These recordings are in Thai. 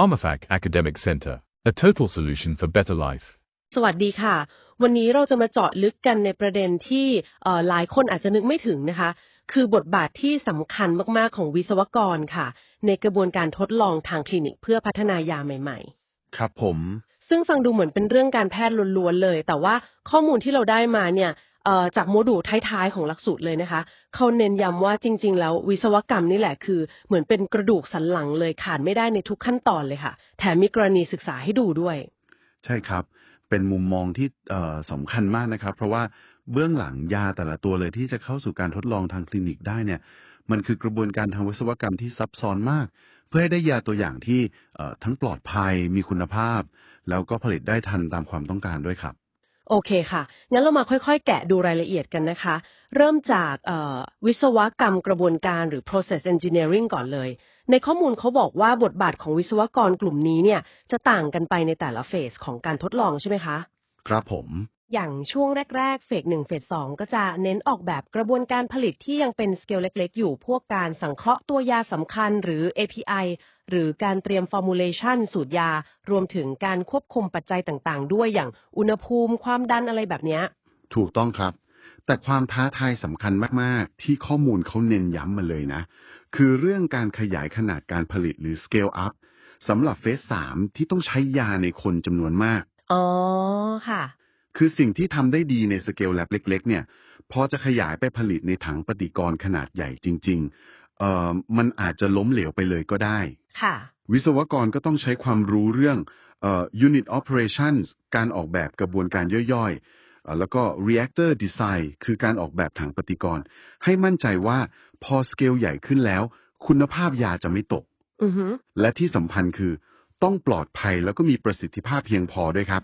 PharmaFac Academic Center, a total solution for better life. สวัสดีค่ะ วันนี้เราจะมาเจาะลึกกันในประเด็นที่เอ่อหลายคนอาจจะนึกไม่ถึงนะคะ คือบทบาทที่สำคัญมาก ๆ ของวิศวกรค่ะ ในกระบวนการทดลองทางคลินิกเพื่อพัฒนายาใหม่ครับผมๆซึ่งฟังดูเหมือนเป็นเรื่องการแพทย์ล้วน ๆ เลย แต่ว่าข้อมูลที่เราได้มาเนี่ยเอ่อ จากโมดูลท้ายๆของหลักสูตรเลยนะคะเขาเน้นย้ำว่าจริง ๆ แล้ววิศวกรรมนี่แหละคือ เหมือนเป็นกระดูกสันหลังเลยขาดไม่ได้ในทุกขั้นตอนเลยค่ะ แถมมีกรณีศึกษาให้ดูด้วย ใช่ครับเป็นมุมมองที่สำคัญมากนะครับ เพราะว่าเบื้องหลังยาแต่ละตัวเลยที่จะเข้าสู่การทดลองทางคลินิกได้เนี่ยมันคือกระบวนการทางวิศวกรรมที่ซับซ้อนมาก เพื่อให้ได้ยาตัวอย่างที่ทั้งปลอดภัยมีคุณภาพ แล้วก็ผลิตได้ทันตามความต้องการด้วยครับ โอเคค่ะ งั้นเรามาค่อยๆ แกะดูรายละเอียดกันนะคะ เริ่มจากวิศวกรรมกระบวนการหรือ process engineering ก่อนเลย ในข้อมูลเขาบอกว่าบทบาทของวิศวกรกลุ่มนี้เนี่ยจะต่างกันไปในแต่ละเฟสของการทดลองใช่ไหมคะ ครับผม อย่างช่วงแรก ๆ เฟสหนึ่งเฟสสองก็จะเน้นออกแบบกระบวนการผลิตที่ยังเป็นสเกลเล็ก ๆ อยู่พวกการสังเคราะห์ตัวยาสำคัญหรือ API หรือการเตรียม formulation สูตรยา รวมถึงการควบคุมปัจจัยต่างๆ ด้วยอย่างอุณหภูมิความดันอะไรแบบเนี้ยถูกต้องครับ แต่ความท้าทายสำคัญมาก ๆ ที่ข้อมูลเขาเน้นย้ำมาเลยนะ คือเรื่องการขยายขนาดการผลิตหรือ scale up สำหรับเฟส3ที่ต้องใช้ยาในคนจำนวนมาก อ๋อค่ะ คือสิ่งที่ทำได้ดีในสเกลแลบเล็ก ๆ เนี่ย พอจะขยายไปผลิตในถังปฏิกรณ์ขนาดใหญ่จริง ๆ เอ่อ มันอาจจะล้มเหลวไปเลยก็ได้ ค่ะ วิศวกรก็ต้องใช้ความรู้เรื่องเอ่อ unit operations การออกแบบกระบวนการย่อยๆเอ่อแล้วก็ reactor design คือการออกแบบถังปฏิกรณ์ ให้มั่นใจว่าพอสเกลใหญ่ขึ้นแล้ว คุณภาพยาจะไม่ตกอือฮึและที่สำคัญคือ ต้องปลอดภัยแล้วก็มีประสิทธิภาพเพียงพอด้วยครับ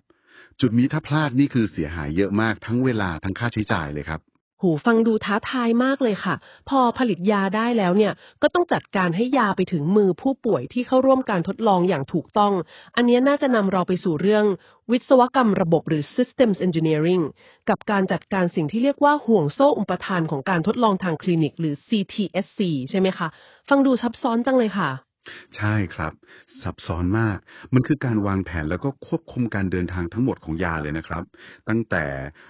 จุดนี้ถ้าพลาดนี่คือเสียหายเยอะมากทั้งเวลาทั้งค่าใช้จ่ายเลยครับ หูฟังดูท้าทายมากเลยค่ะ พอผลิตยาได้แล้วเนี่ย ก็ต้องจัดการให้ยาไปถึงมือผู้ป่วยที่เข้าร่วมการทดลองอย่างถูกต้อง อันนี้น่าจะนำเราไปสู่เรื่องวิศวกรรมระบบหรือ systems engineering กับการจัดการสิ่งที่เรียกว่าห่วงโซ่อุปทานของการทดลองทางคลินิก หรือ CTSC ใช่ไหมคะ ฟังดูซับซ้อนจังเลยค่ะ ใช่ครับ ซับซ้อนมาก มันคือการวางแผน แล้วก็ควบคุมการเดินทางทั้งหมดของยาเลยนะครับ ตั้งแต่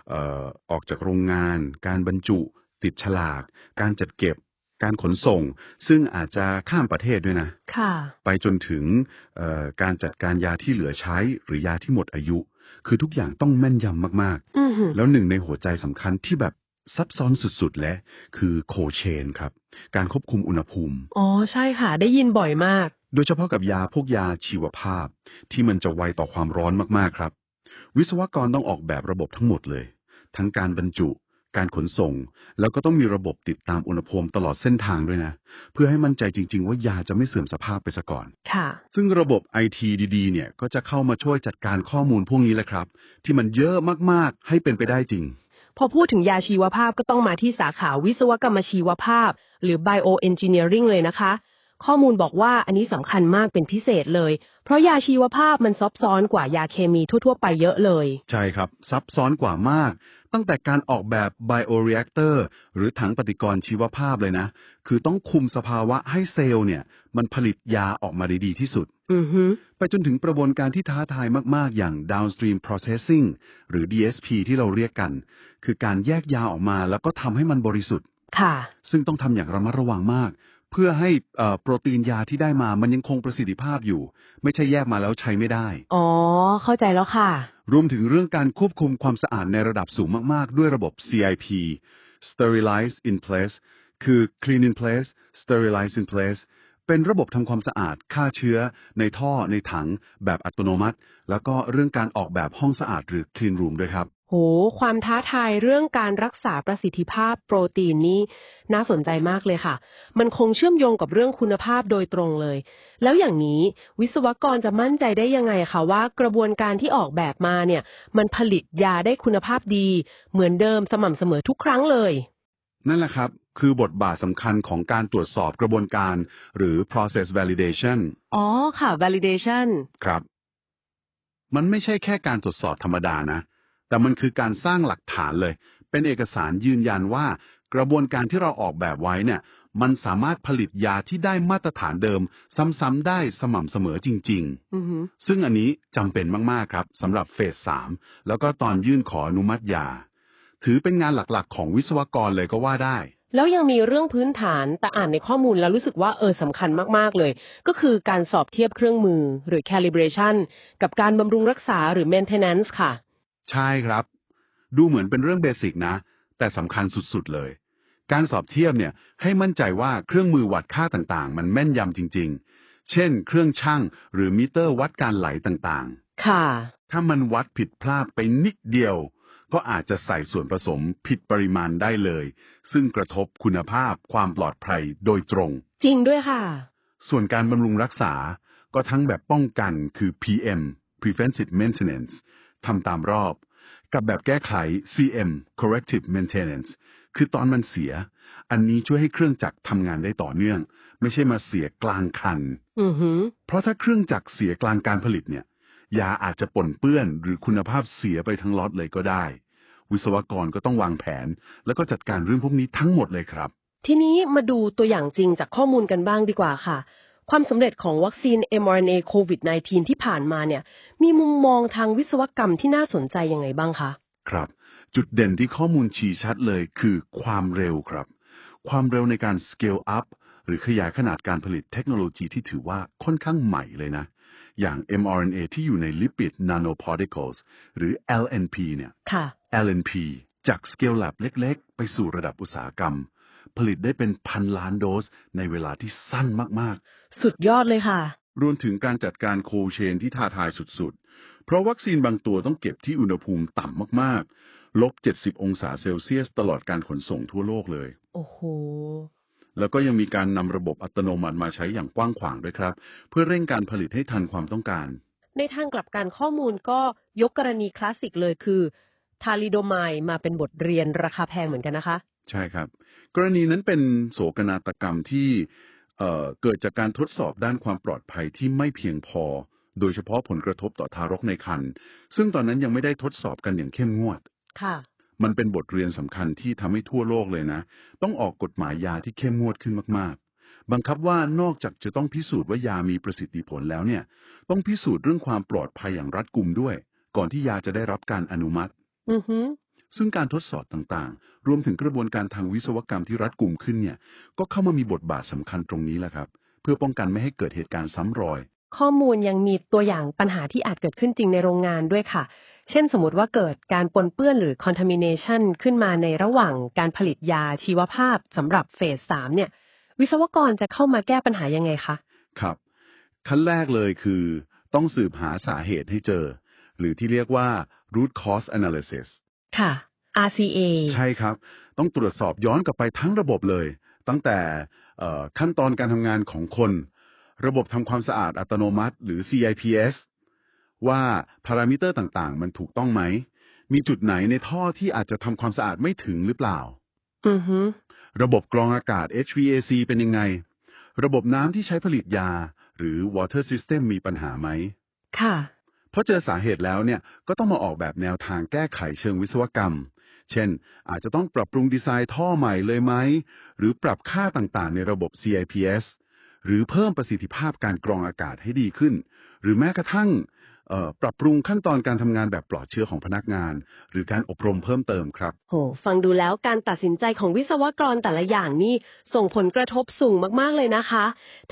เอ่อ ออกจากโรงงาน การบรรจุ ติดฉลาก การจัดเก็บ การขนส่ง ซึ่งอาจจะข้ามประเทศด้วยนะ ค่ะ ไปจนถึง เอ่อ การจัดการยาที่เหลือใช้ หรือยาที่หมดอายุ คือทุกอย่างต้องแม่นยำมาก อือหือๆแล้วหนึ่งในหัวใจสำคัญที่แบบ ซับซ้อนสุดๆ และคือโคเชนครับ การควบคุมอุณหภูมิ อ๋อ ใช่ค่ะ ได้ยินบ่อยมาก โดยเฉพาะกับยาพวกยาชีวภาพ ที่มันจะไวต่อความร้อนมากๆครับ วิศวกรต้องออกแบบระบบทั้งหมดเลย ทั้งการบรรจุ การขนส่ง แล้วก็ต้องมีระบบติดตามอุณหภูมิตลอดเส้นทางด้วยนะ เพื่อให้มั่นใจจริง ๆ ว่ายาจะไม่เสื่อมสภาพไปซะก่อน ค่ะ ซึ่งระบบไอทีดีๆเนี่ยก็จะเข้ามาช่วยจัดการข้อมูลพวกนี้แหละครับ ที่มันเยอะมากๆ ให้เป็นไปได้จริง พอพูดถึงยาชีวภาพก็ต้องมาที่สาขาวิศวกรรมชีวภาพ หรือ bioengineering เลยนะคะ ข้อมูลบอกว่าอันนี้สำคัญมากเป็นพิเศษเลย เพราะยาชีวภาพมันซับซ้อนกว่ายาเคมีทั่ว ๆ ไปเยอะเลย ใช่ครับ ซับซ้อนกว่ามาก ตั้งแต่การออกแบบ bioreactor หรือถังปฏิกรณ์ชีวภาพเลยนะ คือต้องคุมสภาวะให้เซลล์เนี่ย มันผลิตยาออกมาได้ดีที่สุด อือฮึไปจนถึงกระบวนการที่ท้าทายมากๆ อย่าง downstream processing หรือ DSP ที่เราเรียกกัน คือการแยกยาออกมาแล้วก็ทำให้มันบริสุทธิ์ ค่ะ ซึ่งต้องทำอย่างระมัดระวังมากเพื่อให้เอ่อโปรตีนยาที่ได้มามันยังคงประสิทธิภาพอยู่ ไม่ใช่แยกมาแล้วใช้ไม่ได้ อ๋อ เข้าใจแล้วค่ะ รวมถึงเรื่องการควบคุมความสะอาดในระดับสูงมากๆ ด้วยระบบ CIP Sterilize in place คือ Clean in place Sterilize in place เป็นระบบทำความสะอาดฆ่าเชื้อ ในท่อในถัง แบบอัตโนมัติ แล้วก็เรื่องการออกแบบห้องสะอาดหรือ Clean room ด้วยครับ โห ความท้าทายเรื่องการรักษาประสิทธิภาพโปรตีนนี่น่าสนใจมากเลยค่ะ มันคงเชื่อมโยงกับเรื่องคุณภาพโดยตรงเลย แล้วอย่างนี้วิศวกรจะมั่นใจได้ยังไงคะว่ากระบวนการที่ออกแบบมาเนี่ย มันผลิตยาได้คุณภาพดี เหมือนเดิมสม่ำเสมอทุกครั้งเลย นั่นแหละครับ คือบทบาทสำคัญของการตรวจสอบกระบวนการ หรือ process validation อ๋อค่ะ validation ครับ มันไม่ใช่แค่การตรวจสอบธรรมดานะ แต่มันคือการสร้างหลักฐานเลย เป็นเอกสารยืนยันว่า กระบวนการที่เราออกแบบไว้เนี่ย มันสามารถผลิตยาที่ได้มาตรฐานเดิม ซ้ำๆได้สม่ำเสมอจริงอือหือๆซึ่งอันนี้จำเป็นมากๆครับสำหรับเฟส3แล้วก็ตอนยื่นขออนุมัติยา ถือเป็นงานหลักๆ ของวิศวกรเลยก็ว่าได้แล้วยังมีเรื่องพื้นฐานแต่อ่านในข้อมูลแล้วรู้สึกว่าเออสำคัญมาก ๆ เลย ก็คือการสอบเทียบเครื่องมือหรือ calibration กับการบำรุงรักษาหรือ maintenance ค่ะ ใช่ครับ ดูเหมือนเป็นเรื่องเบสิกนะ แต่สำคัญสุดๆเลย การสอบเทียบเนี่ยให้มั่นใจว่าเครื่องมือวัดค่าต่างๆ มันแม่นยำจริง ๆ เช่น เครื่องชั่งหรือมิเตอร์วัดการไหลต่างค่ะ ๆ ถ้ามันวัดผิดพลาดไปนิดเดียว ก็อาจจะใส่ส่วนผสมผิดปริมาณได้เลย ซึ่งกระทบคุณภาพความปลอดภัยโดยตรง จริงด้วยค่ะ ส่วนการบำรุงรักษาก็ทั้งแบบป้องกันคือ PM preventive maintenance ทำตามรอบ กับแบบแก้ไข CM corrective maintenance คือตอนมันเสีย อันนี้ช่วยให้เครื่องจักรทำงานได้ต่อเนื่อง ไม่ใช่มาเสียกลางคันอือหือเพราะถ้าเครื่องจักรเสียกลางการผลิตเนี่ย ยาอาจจะปนเปื้อนหรือคุณภาพเสียไปทั้งล็อตเลยก็ได้ วิศวกรก็ต้องวางแผน แล้วก็จัดการเรื่องพวกนี้ทั้งหมดเลยครับ ทีนี้มาดูตัวอย่างจริงจากข้อมูลกันบ้างดีกว่าค่ะ ความสำเร็จของวัคซีน mRNA COVID-19 ที่ผ่านมาเนี่ย มีมุมมองทางวิศวกรรมที่น่าสนใจยังไงบ้างคะ ครับ จุดเด่นที่ข้อมูลชี้ชัดเลยคือความเร็วครับ ความเร็วในการ scale up หรือขยายขนาดการผลิตเทคโนโลยีที่ถือว่าค่อนข้างใหม่เลยนะ อย่าง mRNA ที่อยู่ใน lipid nanoparticles หรือ LNP เนี่ย ค่ะ LNP จาก scale lab เล็ก ๆ ไปสู่ระดับอุตสาหกรรม ผลิตได้เป็นพันล้านโดสในเวลาที่สั้นมากสุดยอดเลยค่ะ ๆ รวมถึงการจัดการโคเชนที่ท้าทายสุดๆ เพราะวัคซีนบางตัวต้องเก็บที่อุณหภูมิต่ำมากๆ ลบ 70 องศาเซลเซียสตลอดการขนส่งทั่วโลกเลย โอ้โห แล้วก็ยังมีการนำระบบอัตโนมัติมาใช้อย่างกว้างขวางด้วยครับ เพื่อเร่งการผลิตให้ทันความต้องการ ในทางกลับกันข้อมูลก็ยกกรณีคลาสสิกเลยคือ ทาลิโดไมด์มาเป็นบทเรียนราคาแพงเหมือนกันนะคะ ใช่ครับ กรณีนั้นเป็นโศกนาฏกรรมที่เอ่อเกิดจากการทดสอบด้านความปลอดภัยที่ไม่เพียงพอ โดยเฉพาะผลกระทบต่อทารกในครรภ์ซึ่งตอนนั้นยังไม่ได้ทดสอบกันอย่างเข้มงวด ค่ะ มันเป็นบทเรียนสำคัญที่ทำให้ทั่วโลกเลยนะ ต้องออกกฎหมายยาที่เข้มงวดขึ้นมาก ๆ บังคับว่านอกจากจะต้องพิสูจน์ว่ายามีประสิทธิผลแล้วเนี่ย ต้องพิสูจน์เรื่องความปลอดภัยอย่างรัดกุมด้วย ก่อนที่ยาจะได้รับการอนุมัติ อือหือ ซึ่งการทดสอบต่างๆ รวมถึงกระบวนการทางวิศวกรรมที่รัดกุมขึ้นเนี่ยก็เข้ามามีบทบาทสำคัญตรงนี้แหละครับ เพื่อป้องกันไม่ให้เกิดเหตุการณ์ซ้ำรอย ข้อมูลยังมีตัวอย่างปัญหาที่อาจเกิดขึ้นจริงในโรงงานด้วยค่ะ เช่นสมมติว่าเกิดการปนเปื้อนหรือ contamination ขึ้นมาในระหว่างการผลิตยาชีวภาพสำหรับเฟส 3 เนี่ย วิศวกรจะเข้ามาแก้ปัญหายังไงคะ ครับ ขั้นแรกเลยคือ ต้องสืบหาสาเหตุให้เจอ หรือที่เรียกว่า root cause analysis ค่ะ RCA ใช่ครับ ต้องตรวจสอบย้อนกลับไปทั้งระบบเลย ตั้งแต่เอ่อขั้นตอนการทำงานของคน ระบบทำความสะอาดอัตโนมัติ หรือ CIPS ว่าพารามิเตอร์ต่างๆ มันถูกต้องไหม มีจุดไหนในท่อที่อาจจะทำความสะอาดไม่ถึงหรือเปล่า อือหือระบบกรองอากาศ HVAC เป็นยังไง ระบบน้ำที่ใช้ผลิตยา หรือ water system มีปัญหาไหม ค่ะ พอเจอสาเหตุแล้วเนี่ยก็ต้องมาออกแบบแนวทางแก้ไขเชิงวิศวกรรม เช่น อาจจะต้องปรับปรุงดีไซน์ท่อใหม่เลยไหม หรือปรับค่าต่างๆ ในระบบ CIPS หรือเพิ่มประสิทธิภาพการกรองอากาศให้ดีขึ้น หรือแม้กระทั่ง ปรับปรุงขั้นตอนการทำงานแบบปลอดเชื้อของพนักงาน หรือการอบรมเพิ่มเติมครับ โห ฟังดูแล้วการตัดสินใจของวิศวกรแต่ละอย่างนี่ส่งผลกระทบสูงมากๆเลยนะคะ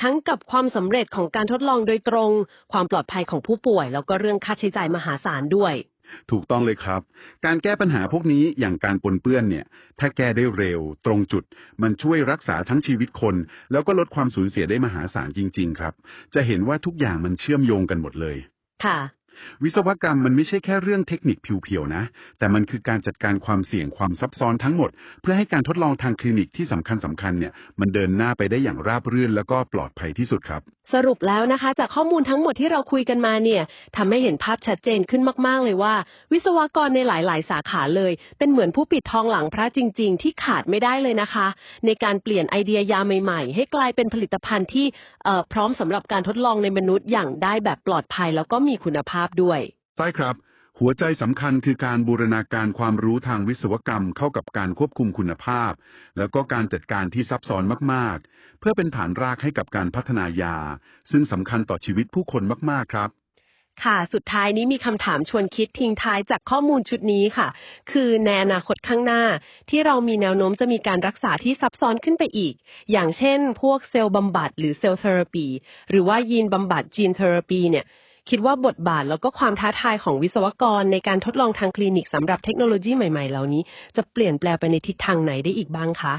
ทั้งกับความสำเร็จของการทดลองโดยตรง ความปลอดภัยของผู้ป่วย แล้วก็เรื่องค่าใช้จ่ายมหาศาลด้วยถูกต้องเลยครับ การแก้ปัญหาพวกนี้อย่างการปนเปื้อนเนี่ย ถ้าแก้ได้เร็ว ตรงจุด มันช่วยรักษาทั้งชีวิตคน แล้วก็ลดความสูญเสียได้มหาศาลจริง ๆ ครับ จะเห็นว่าทุกอย่างมันเชื่อมโยงกันหมดเลย ค่ะ วิศวกรรมมันไม่ใช่แค่เรื่องเทคนิคเพียวๆนะ แต่มันคือการจัดการความเสี่ยงความซับซ้อนทั้งหมด เพื่อให้การทดลองทางคลินิกที่สำคัญสำคัญๆเนี่ยมันเดินหน้าไปได้อย่างราบรื่น แล้วก็ปลอดภัยที่สุดครับ สรุปแล้วนะคะ จากข้อมูลทั้งหมดที่เราคุยกันมาเนี่ยทำให้เห็นภาพชัดเจนขึ้นมากๆเลยว่า วิศวกรในหลาย ๆ สาขาเลย เป็นเหมือนผู้ปิดทองหลังพระจริง ๆ ที่ขาดไม่ได้เลยนะคะ ในการเปลี่ยนไอเดียยาใหม่ ๆ ให้กลายเป็นผลิตภัณฑ์ที่พร้อมสำหรับการทดลองในมนุษย์อย่างได้แบบปลอดภัย แล้วก็มีคุณภาพาพด้วย ใช่ครับ หัวใจสำคัญคือการบูรณาการความรู้ทางวิศวกรรมเข้ากับการควบคุมคุณภาพ แล้วก็การจัดการที่ซับซ้อนมาก ๆ เพื่อเป็นฐานรากให้กับการพัฒนายา ซึ่งสำคัญต่อชีวิตผู้คนมาก ๆ ครับค่ะ สุดท้ายนี้มีคำถามชวนคิดทิ้งท้ายจากข้อมูลชุดนี้ค่ะ คือในอนาคตข้างหน้า ที่เรามีแนวโน้มจะมีการรักษาที่ซับซ้อนขึ้นไปอีก อย่างเช่น พวกเซลล์บำบัดหรือเซลล์เทอราปี หรือว่ายีนบำบัดจีนเทอราปีเนี่ย คิดว่าบทบาทแล้วก็ความท้าทายของวิศวกรในการทดลองทางคลินิกสำหรับเทคโนโลยีใหม่ ๆ เหล่านี้ จะเปลี่ยนแปลงไปในทิศทางไหนได้อีกบ้างคะ